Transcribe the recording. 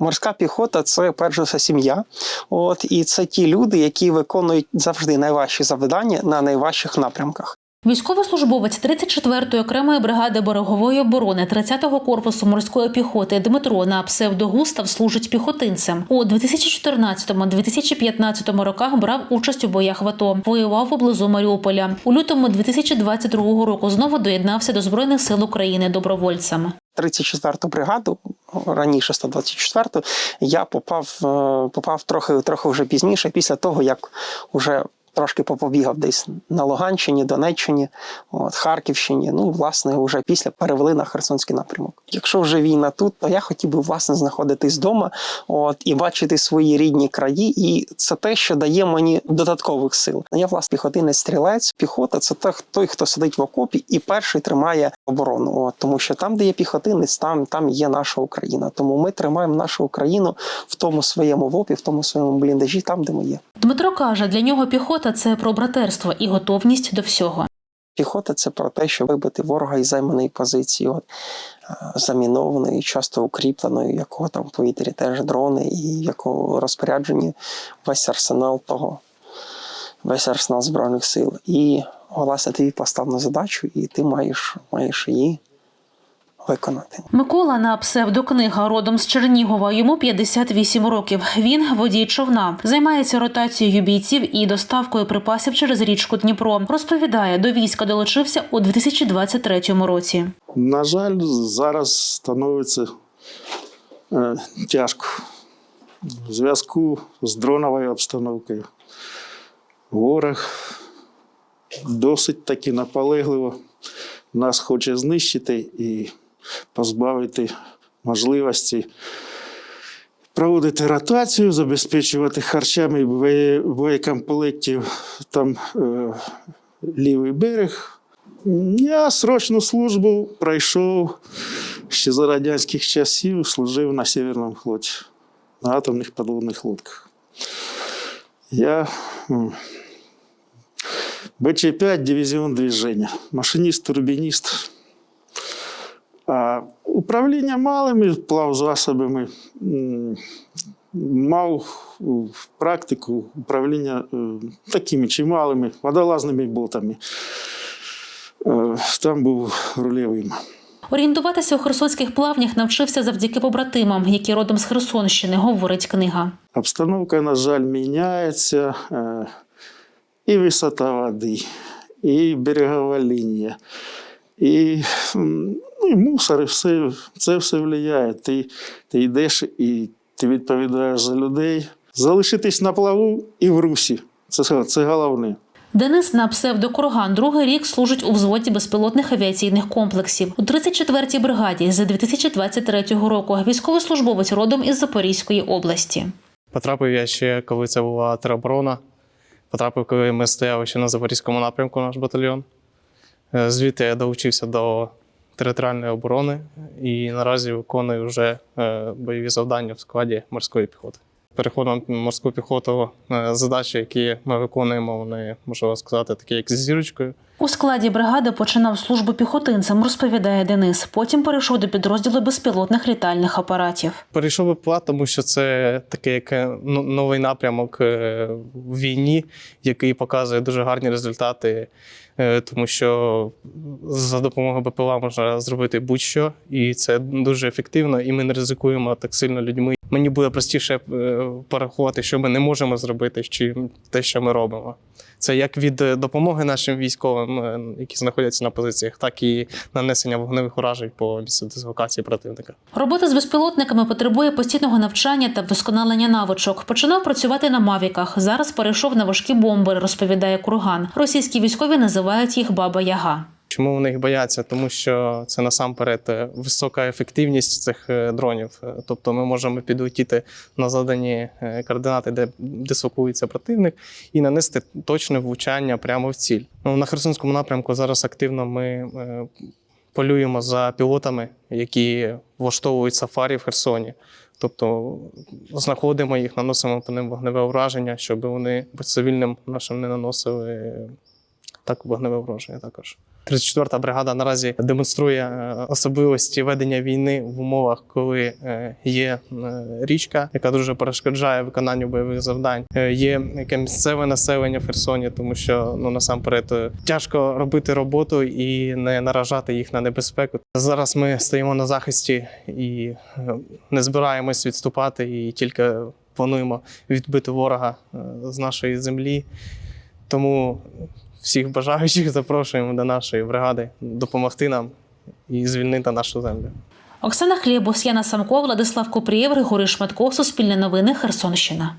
Морська піхота це перш за все сім'я. От і це ті люди, які виконують завжди найважчі завдання на найважчих напрямках. Військовослужбовець 34-ї окремої бригади берегової оборони 30-го корпусу морської піхоти Дмитро на псевдогустав служить піхотинцем. У 2014-2015 роках брав участь у боях в АТО, воював поблизу Маріуполя. У лютому 2022 року знову доєднався до збройних сил України добровольцем. 34-ту бригаду, раніше 124-ту, я попав, е, попав трохи, трохи вже пізніше, після того, як вже трошки попобігав десь на Луганщині, Донеччині, от, Харківщині. Ну, власне, вже після перевели на Херсонський напрямок. Якщо вже війна тут, то я хотів би власне знаходитись вдома от, і бачити свої рідні краї. І це те, що дає мені додаткових сил. Я власне піхотинець стрілець. Піхота це той, хто сидить в окопі і перший тримає оборону. От, тому що там, де є піхотинець, там, там є наша Україна. Тому ми тримаємо нашу Україну в тому своєму вопі, в тому своєму бліндажі, там, де ми є. Дмитро каже, для нього піхота це про братерство і готовність до всього. Піхота це про те, що вибити ворога із займаної позиції, от, е, замінованої, часто укріпленої, якого там в повітрі теж дрони, і якого розпоряджені весь арсенал того, весь арсенал Збройних сил. І власне тобі поставлено задачу, і ти маєш, маєш її виконати. Микола на псевдокнига родом з Чернігова. Йому 58 років. Він водій човна, займається ротацією бійців і доставкою припасів через річку Дніпро. Розповідає, до війська долучився у 2023 році. На жаль, зараз становиться е, тяжко в зв'язку з дроновою обстановкою. Ворог досить таки наполегливо нас хоче знищити і позбавити можливості проводити ротацію, забезпечувати харчами боєкомплектів там е, лівий берег. Я срочну службу пройшов ще за радянських часів, служив на Северному флоті, на атомних подводних лодках. Я БЧ-5 дивізіон движення, машиніст-турбініст. А управління малими плавзасобами мав практику управління е, такими чималими водолазними ботами. Е, Там був рульовим. Орієнтуватися у херсонських плавнях навчився завдяки побратимам, які родом з Херсонщини, говорить книга. Обстановка, на жаль, міняється. І висота води, і берегова лінія, і, ну, і мусор, і все, це все впливає. Ти, ти йдеш і ти відповідаєш за людей. Залишитись на плаву і в русі. Це, це головне. Денис на псевдокурган другий рік служить у взводі безпілотних авіаційних комплексів у 34-й бригаді з 2023 року. Військовослужбовець родом із Запорізької області. Потрапив я ще, коли це була тероборона. Потрапив, коли ми стояли ще на Запорізькому напрямку, наш батальйон. Е, Звідти я долучився до територіальної оборони і наразі виконую вже е, бойові завдання в складі морської піхоти. Переходом морську піхоту е, задачі, які ми виконуємо, вони можу сказати, такі як зі зірочкою. У складі бригади починав службу піхотинцем, розповідає Денис. Потім перейшов до підрозділу безпілотних літальних апаратів. Перейшов би плат, тому що це такий як ну, новий напрямок е, в війні, який показує дуже гарні результати, е, тому що за допомогою БПЛА можна зробити будь-що, і це дуже ефективно, і ми не ризикуємо так сильно людьми. Мені буде простіше е, порахувати, що ми не можемо зробити, чим те, що ми робимо. Це як від е, допомоги нашим військовим, е, які знаходяться на позиціях, так і нанесення вогневих уражень по місцю дислокації противника. Робота з безпілотниками потребує постійного навчання та вдосконалення навичок. Починав працювати на мавіках. Зараз перейшов на важкі бомби, розповідає Курган. Російські військові називають їх Баба Яга. Чому вони їх бояться? Тому що це насамперед е, висока ефективність цих е, дронів. Е, Тобто ми можемо підлетіти на задані координати, де дислокується противник, і нанести точне влучання прямо в ціль. Ну, на Херсонському напрямку зараз активно ми полюємо за пілотами, які влаштовують сафарі в Херсоні. Тобто знаходимо їх, наносимо по ним вогневе ураження, щоб вони цивільним нашим не наносили так вогневе ураження також. 34-та бригада наразі демонструє е, особливості ведення війни в умовах, коли е, є е, річка, яка дуже перешкоджає виконанню бойових завдань. Є яке місцеве населення в Херсоні, тому що ну насамперед тяжко робити роботу і не наражати їх на небезпеку. Зараз ми стоїмо на захисті і не збираємось відступати, і тільки плануємо відбити ворога з нашої землі. Тому всіх бажаючих запрошуємо до нашої бригади допомогти нам і звільнити нашу землю. Оксана Хлєбус, Яна Самко, Владислав Купрієв, Григорій Шматко, Суспільне новини, Херсонщина.